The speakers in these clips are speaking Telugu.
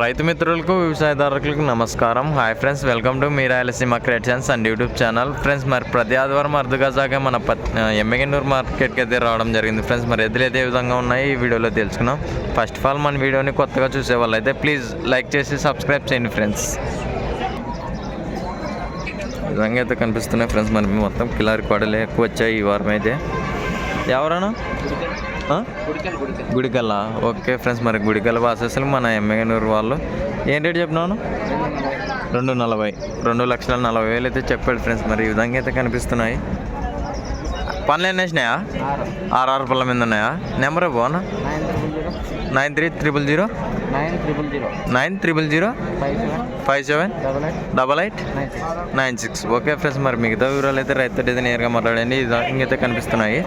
రైతు మిత్రులకు వ్యవసాయదారులకు నమస్కారం. Hi friends welcome to me Rayalaseema creations and YouTube channel. Friends మరి ప్రతి ఆదివారం అరుదుగా మన పత్ ఎమ్మెగనూరు మార్కెట్కి అయితే రావడం జరిగింది. ఫ్రెండ్స్ మరి ఎదురు అయితే విధంగా ఉన్నాయి ఈ వీడియోలో తెలుసుకున్నాం ఫస్ట్ ఆఫ్ ఆల్ మన వీడియోని కొత్తగా చూసే వాళ్ళు అయితే ప్లీజ్ లైక్ చేసి సబ్స్క్రైబ్ చేయండి ఫ్రెండ్స్ విధంగా అయితే కనిపిస్తున్నాయి ఫ్రెండ్స్ మరి మొత్తం కిలారి కోడలే ఎక్కువ వచ్చాయి ఈ వారం అయితే. ఎవరన్నా? గుడికల్లా ఓకే ఫ్రెండ్స్ మరి గుడికల్ల బాసెస్లు మన ఎమ్మెగనూరు వాళ్ళు. ఏం రేట్ చెప్పినాను రెండు నలభై. రెండు లక్షల నలభై వేలు అయితే చెప్పాడు ఫ్రెండ్స్ మరి ఈ విధంగా అయితే కనిపిస్తున్నాయి. పనులు ఎన్ని వేసినాయా ఆరు. ఆరు పళ్ళ మీద ఉన్నాయా? నెంబర్ బాగున్నా nine three triple zero? Nine triple zero. Nine triple zero? Five seven. Double eight. Double eight? Nine six. Okay friends మరి మిగతా వివరాలు అయితే రైతు అయితే నేరుగా మాట్లాడండి. ఇది ఇంకైతే కనిపిస్తున్నాయి.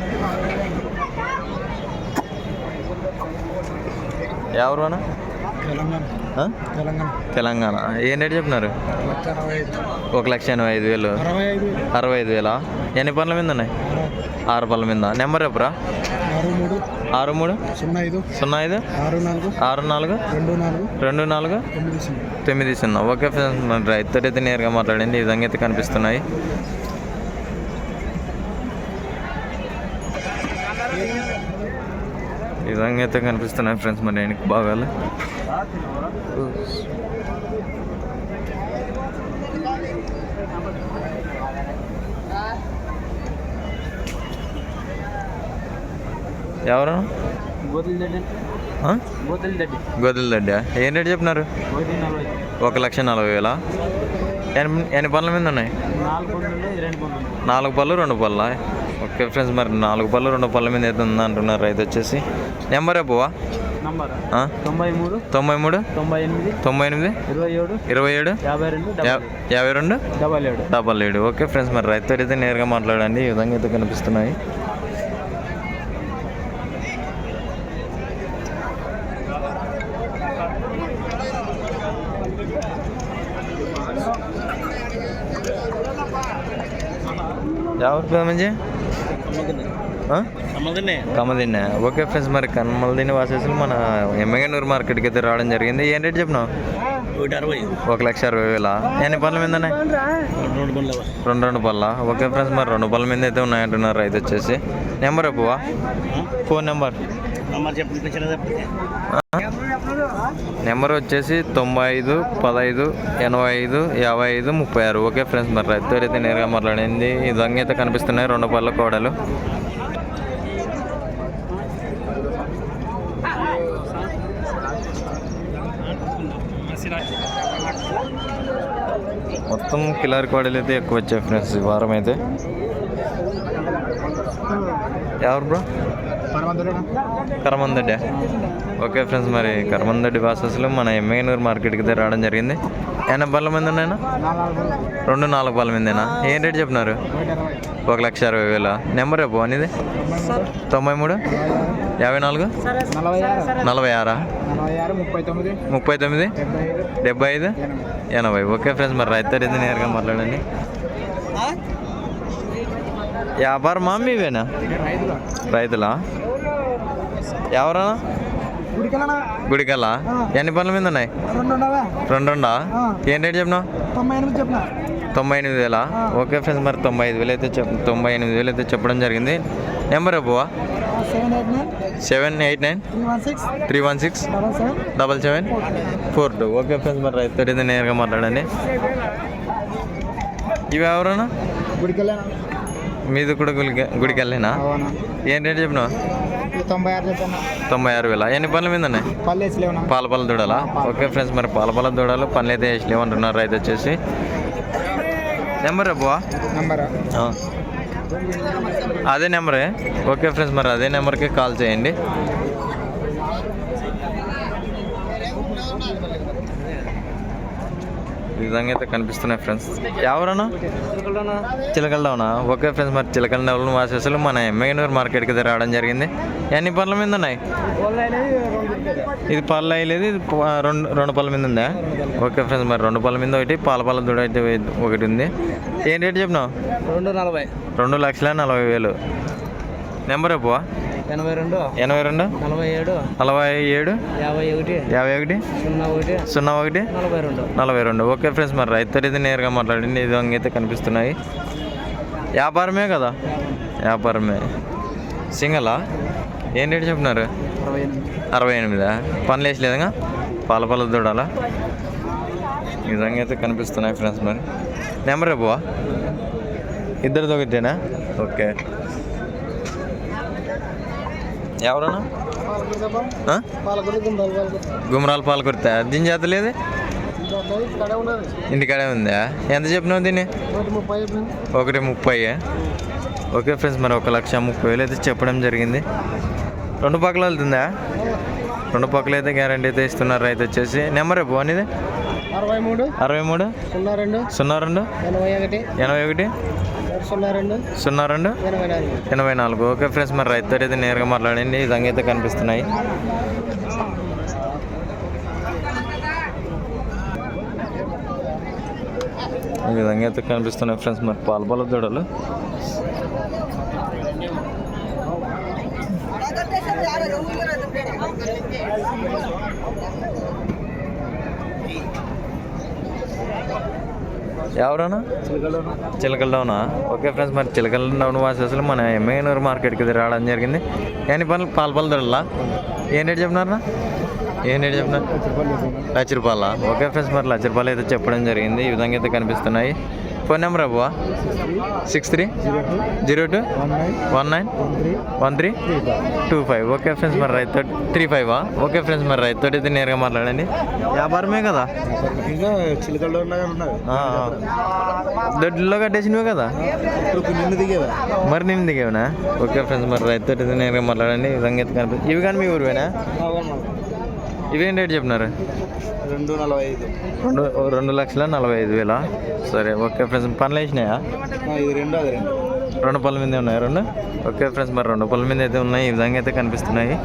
ఎవరు అన్న తెలంగాణ తెలంగాణ ఏం రేట్ చెప్పినారు? ఒక లక్ష ఎనభై ఐదు వేలు అరవై ఐదు వేలా ఎన్ని పనుల మీద ఉన్నాయి ఆరు పనుల మీద నెంబర్ ఎప్పురా ఆరు మూడు సున్నా ఐదు సున్నా ఐదు ఆరు నాలుగు ఆరు నాలుగు రెండు నాలుగు రెండు నాలుగు తొమ్మిది సున్నా ఓకే ఫ్రెండ్స్ అయితే నేరుగా మాట్లాడండి ఈ విధంగా అయితే కనిపిస్తున్నాయి ఈ విధంగా అయితే కనిపిస్తున్నాయి ఫ్రెండ్స్. మరి వెనక్కి భాగాలు ఎవరు? గోతుల దడ్డి ఏం రేట్ చెప్పినారు? ఒక లక్ష నలభై వేలా? ఎన్ని ఎన్ని పళ్ళ మీద ఉన్నాయి. నాలుగు పళ్ళు రెండు పళ్ళ? ఓకే ఫ్రెండ్స్ మరి నాలుగు పళ్ళు రెండు పళ్ళ మీద అయితే ఉందా అంటున్నారు రైతు వచ్చేసి. నెంబర్? నంబర్ తొంభై మూడు తొంభై మూడు తొంభై ఎనిమిది తొంభై ఎనిమిది ఇరవై ఏడు ఇరవై ఏడు యాభై రెండు యాభై రెండు డబల్ ఏడు. డబల్ ఏడు. ఓకే ఫ్రెండ్స్ మరి రైతు అయితే నేరుగా మాట్లాడండి. ఈ విధంగా అయితే కనిపిస్తున్నాయి. ఎవరు సమ్మదన్నే కమదిన్న ఓకే ఫ్రెండ్స్ మరి కమ్మలదిన్న వాసేసులు మన ఎమ్మెగనూరు మార్కెట్కి అయితే రావడం జరిగింది. ఏం రేట్ చెప్పినావు? ఒక లక్ష అరవై వేల? ఎన్ని పళ్ళ మీద ఉన్నాయి? రెండు రెండు పళ్ళ ఓకే ఫ్రెండ్స్ మరి రెండు పళ్ళ మీద అయితే ఉన్నాయంటున్నారు రైతు వచ్చేసి. నెంబర్ ఎప్పువా ఫోన్ నెంబర్ నంబర్ వచ్చేసి తొంభై ఐదు పదహైదు ఎనభై ఐదు యాభై ఐదు ముప్పై ఆరు. ఓకే ఫ్రెండ్స్ మరి రైతు అయితే నేరుగా మాట్లాడింది ఈ విధంగా అయితే కనిపిస్తున్నాయి రెండు పళ్ళ కోడలు. మొత్తం కిలార్ కోడలు అయితే ఎక్కువ వచ్చాయి ఫ్రెండ్స్ ఈ వారం అయితే. ఎవరు బ్రో? కరమందడ్డి. ఓకే ఫ్రెండ్స్ మరి కరమందడ్డి బాసెస్లో మన ఎమ్మెగనూరు మార్కెట్కి అయితే రావడం జరిగింది. ఎన్న బల్ల మంది ఉన్నాయన్నా రెండు నాలుగు బల్ల మందేనా? ఏం రేట్ చెప్పినారు? ఒక లక్ష అరవై వేల? నెంబర్ రేపు అనేది. తొంభై మూడు? యాభై నాలుగు? నలభై ఆరా? ముప్పై తొమ్మిది? డెబ్బై ఐదు? ఎనభై. ఓకే ఫ్రెండ్స్ మరి రైతు అయితే నేరుగా మాట్లాడండి. వ్యాపారమా మీవేనా? రైతులా? ఎవరన్నా? గుడికల్లా ఎన్ని పనుల మీద ఉన్నాయి? రెండు ఏం రేట్ చెప్పినావు? తొంభై ఎనిమిది చెప్పిన. తొంభై ఎనిమిది వేలా? ఓకే ఫ్రెండ్స్ మరి తొంభై ఐదు వేలు అయితే చెప్ తొంభై ఎనిమిది వేలు అయితే చెప్పడం జరిగింది. Number ఎప్పువా seven eight nine. Three one six. Three one six. Double seven. Four two. Okay friends మరి రైతు అయితే నేరుగా మాట్లాడండి. ఇవి ఎవరన్నా? గుడికెళ్ళానా? మీది కూడా గుడికి గుడికి వెళ్ళినా అవునా. ఏం రేట్ చెప్పినావు? తొంభై ఆరు తొంభై ఆరు వేల. ఎన్ని పనుల మీద ఉన్నాయి? పాల దూడాలా? ఓకే ఫ్రెండ్స్ మరి పాల దూడాలు పనులు అయితే వేసలేమంటున్నారు రైతు వచ్చేసి. నెంబర్ అబ్బా. నంబరా? అదే నెంబరే. ఓకే ఫ్రెండ్స్ మరి అదే నెంబర్కి కాల్ చేయండి. ఈ విధంగా అయితే కనిపిస్తున్నాయి ఫ్రెండ్స్ ఎవరన్నా? చిలకలడవునా ఓకే ఫ్రెండ్స్ మరి చిలకల డెవలప్ వాసేసులు మన ఎమ్మెగనూరు మార్కెట్కి అయితే రావడం జరిగింది. ఎన్ని పళ్ళ మీద ఉన్నాయి? ఇది పళ్ళు అయ్యలేదు ఇది రెండు రెండు పళ్ళ మీద ఉందా? ఓకే ఫ్రెండ్స్ మరి రెండు పళ్ళ మీద ఒకటి పాల పళ్ళ దూడ అయితే ఒకటి ఉంది. ఏం రేట్ చెప్పినావు? రెండు నలభై. రెండు లక్షల నలభై వేలు. నెంబర్ ఎప్పువా ఎనభై రెండు ఎనభై రెండు నలభై ఏడు నలభై ఏడు యాభై ఒకటి యాభై ఒకటి సున్నా ఒకటి సున్నా ఒకటి నలభై రెండు. నలభై రెండు. ఓకే ఫ్రెండ్స్ మరి రైతు ఇది నేరుగా మాట్లాడండి. విధంగా అయితే కనిపిస్తున్నాయి. వ్యాపారమే కదా? వ్యాపారమే. సింగలా? ఏం రేటు చెప్తున్నారు? అరవై ఎనిమిది. అరవై ఎనిమిదా? పనులు వేసలేదుగా పాల పాల దూడాలా? ఈ విధంగా అయితే కనిపిస్తున్నాయి ఫ్రెండ్స్ మరి. నెంబర్ రేపువా ఇద్దరితో ఒకటేనా? ఓకే. ఎవరన్నా? గుమరాలు పాలు కొడతా దీని చేత లేదు? ఇంటికాడే ఉందా? ఎంత చెప్పినావు దీన్ని? ఒకటి ముప్పై. ఓకే ఫ్రెండ్స్ మరి ఒక లక్ష ముప్పై వేలు అయితే చెప్పడం జరిగింది. రెండు పక్కల వెళ్తుందా? రెండు పక్కల అయితే గ్యారంటీ అయితే ఇస్తున్నారు రైతు వచ్చేసి. నెంబర్ రేపు అనేది అరవై మూడు అరవై మూడు? సున్నా రెండు సున్నా రెండు? ఎనభై ఒకటి ఎనభై ఒకటి? సున్నా రెండు ఎనభై నాలుగు. ఓకే ఫ్రెండ్స్ మరి రైతు అయితే నేరుగా మాట్లాడండి. ఈ విధంగా అయితే కనిపిస్తున్నాయి. ఈ విధంగా అయితే కనిపిస్తున్నాయి ఫ్రెండ్స్ మరి పాల పాల దూడలు. ఎవరన్నా? చిలకల డౌనా ఓకే ఫ్రెండ్స్ మరి చిలకల డౌన్ వాసేసులు మన ఎమ్మెగనూరు మార్కెట్కి రావడం జరిగింది. ఎన్ని పనులు? పాల పాల దొరలా ఏం రేటు చెప్పినారా? ఏం రేటు చెప్పినారు? లక్ష రూపాయల ఓకే ఫ్రెండ్స్ మరి లక్ష రూపాయలు అయితే చెప్పడం జరిగింది. ఈ విధంగా అయితే కనిపిస్తున్నాయి. ఫోన్ నెంబర్ అబ్బా? Six three zero two one nine one three two five okay friends మరి రైతు త్రీ ఫైవా ఓకే ఫ్రెండ్స్ మరి రైతు అయితే నేరుగా మాట్లాడండి. వ్యాపారమే కదా. దొడ్లో కట్టేసినవే కదా? మరి నేను దిగేవనా? ఓకే ఫ్రెండ్స్ మరి రైతు అయితే నేరుగా మాట్లాడండి. విధంగా అయితే కనిపిస్తుంది ఇవి కానీ మీ ఊరువేనా? ఇవేం రేట్ చెప్పినారు? రెండు నలభై ఐదు రెండు రెండు లక్షల నలభై ఐదు వేల? సరే ఓకే ఫ్రెండ్స్ పనులు వేసినాయా? ఇది రెండు అది రెండు. రెండు పళ్ళ మీదే ఉన్నాయి? రెండు? ఓకే ఫ్రెండ్స్ మరి రెండు పళ్ళ మీద అయితే ఉన్నాయి. ఈ విధంగా అయితే కనిపిస్తున్నాయి.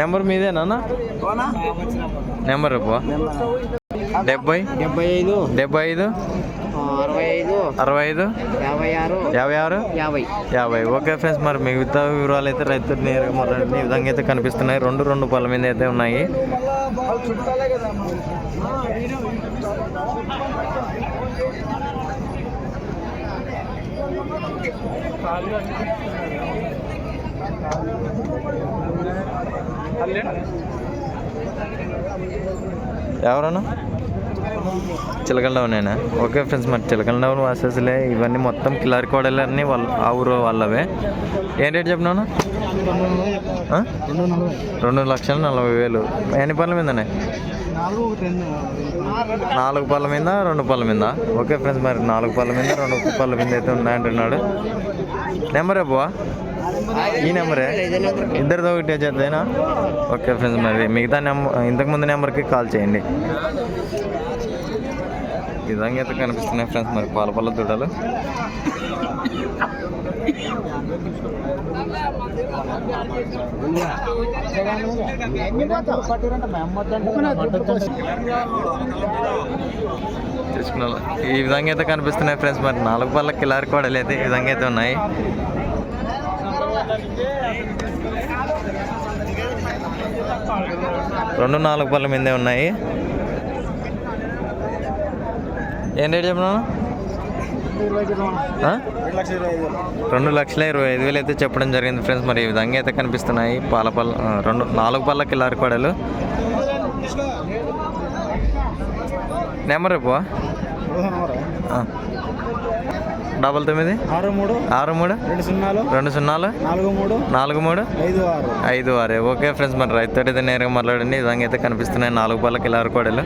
నెంబర్ మీదేనా నెంబర్ రేపు డెబ్బై? డెబ్బై ఐదు. డెబ్బై ఐదు? అరవై ఐదు? యాభై ఆరు. యాభై ఆరు? యాభై. యాభై. ఓకే ఫ్రెండ్స్ మరి మిగతా వివరాలు అయితే రైతు నేరుగా మాట్లాడండి. ఈ విధంగా అయితే కనిపిస్తున్నాయి. రెండు రెండు పళ్ళ మీద అయితే ఉన్నాయి. ఎవరన్నా? చిలకల డౌనేనా ఓకే ఫ్రెండ్స్ మరి చిలకల డౌన్ వాసెస్లే ఇవన్నీ మొత్తం కిలారి కోడలన్నీ వాళ్ళ ఆ ఊరు వాళ్ళవే. ఏం రేట్ చెప్పినాను రెండు లక్షల నలభై వేలు. ఎన్ని పనుల మీదనే? నాలుగు పళ్ళ మీద రెండు పళ్ళ మీద. ఓకే ఫ్రెండ్స్ మరి నాలుగు పళ్ళ మీద రెండు పళ్ళ మీద అయితే ఉన్నాయంటున్నాడు. నెంబర్ అబ్బా? ఈ నెంబరే? ఇద్దరితో ఒకటి చేద్దేనా ఓకే ఫ్రెండ్స్ మరి మిగతా నెంబర్ ఇంతకుముందు నెంబర్కి కాల్ చేయండి. విధంగా అయితే కనిపిస్తున్నాయి ఫ్రెండ్స్. మరి పాల పళ్ళ దుడలు. తీసుకున్న. ఈ విధంగా అయితే కనిపిస్తున్నాయి ఫ్రెండ్స్. మరి నాలుగు పళ్ళ కిలారి కోడలు అయితే ఈ విధంగా అయితే ఉన్నాయి. రెండు నాలుగు పళ్ళ మీదే ఉన్నాయి. ఏం రేట్ చెప్పినాను? రెండు లక్షల ఇరవై ఐదు వేలు అయితే చెప్పడం జరిగింది ఫ్రెండ్స్. మరి ఈ విధంగా అయితే కనిపిస్తున్నాయి. పాల పళ్ళ రెండు నాలుగు పళ్ళ కిలారి కోడలు నెంబర్ రేపు డబల్ తొమ్మిది? ఆరు మూడు. ఆరు మూడు? రెండు సున్నాలు. రెండు సున్నాలు? నాలుగు మూడు. నాలుగు మూడు? ఐదు ఆరు. ఐదు ఆరు. ఓకే ఫ్రెండ్స్ మరి రైతు అయితే నేరుగా మాట్లాడండి. ఈ విధంగా అయితే కనిపిస్తున్నాయి నాలుగు పళ్ళ కిలారి కోడలు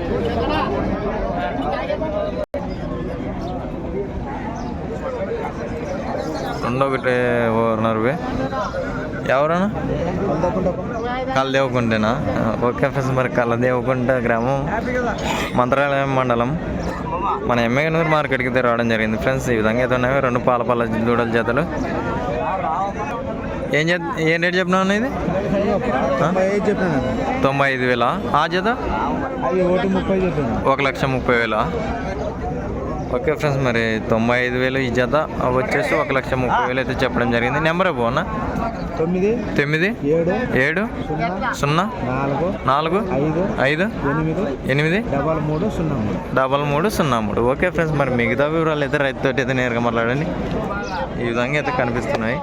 రెండు ఒకటి ఓనర్వి ఎవరన్నా? కలదేవకుంటేనా? ఓకే ఫ్రెండ్స్ మరి కలదేవకుంట గ్రామం మంత్రాలయం మండలం. మన ఎమ్మెగనూరు మార్కెట్కి అయితే రావడం జరిగింది ఫ్రెండ్స్. ఈ విధంగా అయితే ఉన్నాయి. రెండు పాల పాల దూడల జతలు. ఏం చేత ఏం రేట్ చెప్పినావు ఇది? తొంభై ఐదు చెప్పాను వేల? ఆ జత? చెప్పాను ఒక లక్ష ముప్పై వేల? ఓకే ఫ్రెండ్స్ మరి తొంభై ఐదు వేలు ఈ జత వచ్చేసి ఒక లక్ష ముప్పై వేలు అయితే చెప్పడం జరిగింది. నెంబర్ బాగున్నా తొమ్మిది తొమ్మిది ఏడు ఏడు సున్నా సున్నా నాలుగు నాలుగు ఐదు ఐదు ఎనిమిది ఎనిమిది డబల్ మూడు సున్నా మూడు. డబల్ మూడు సున్నా మూడు. ఓకే ఫ్రెండ్స్ మరి మిగతా వివరాలు అయితే రైతుతో అయితే నేరుగా మాట్లాడండి. ఈ విధంగా అయితే కనిపిస్తున్నాయి.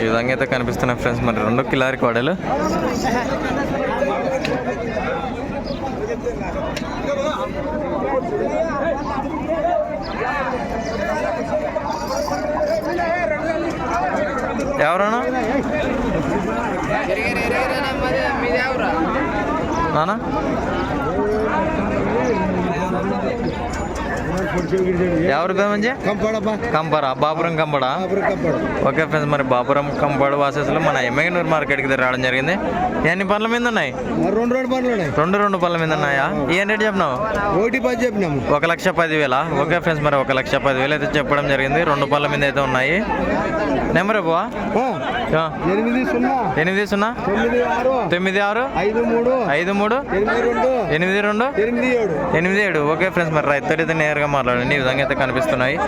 ఈ విధంగా అయితే కనిపిస్తున్నాయి ఫ్రెండ్స్. మరి రెండు కిలారి కోడలు. ఎవరన్నా నానా ఎవరి పేరు మంచి? కంపరా బాపురం కంపడా? కంపాడు. ఓకే ఫ్రెండ్స్ మరి బాపురం కంపాడు వాసెస్లో మన ఎమ్మెగనూరు మార్కెట్కి రావడం జరిగింది. ఎన్ని పళ్ళ మీద ఉన్నాయి? రెండు రెండు పనులు ఉన్నాయి. రెండు రెండు పళ్ళ మీద ఉన్నాయా? ఏం రేట్ చెప్పినావు? ఒకటి పది చెప్పినాము. ఒక లక్ష పదివేల? ఓకే ఫ్రెండ్స్ మరి ఒక లక్ష పదివేలు అయితే చెప్పడం జరిగింది. రెండు పళ్ళ మీద అయితే ఉన్నాయి. నెంబర్ ఇవ్వవా? ఆ, ఎనిమిది సున్నా. ఎనిమిది సున్నా. తొమ్మిది ఆరు. తొమ్మిది ఆరు. ఐదు మూడు. ఐదు మూడు. ఎనిమిది రెండు. ఎనిమిది ఏడు. ఎనిమిది ఏడు. ఓకే ఫ్రెండ్స్ మరి రైతు నేరుగా మాట్లాడండి. ఈ విధంగా అయితే కనిపిస్తున్నాయి.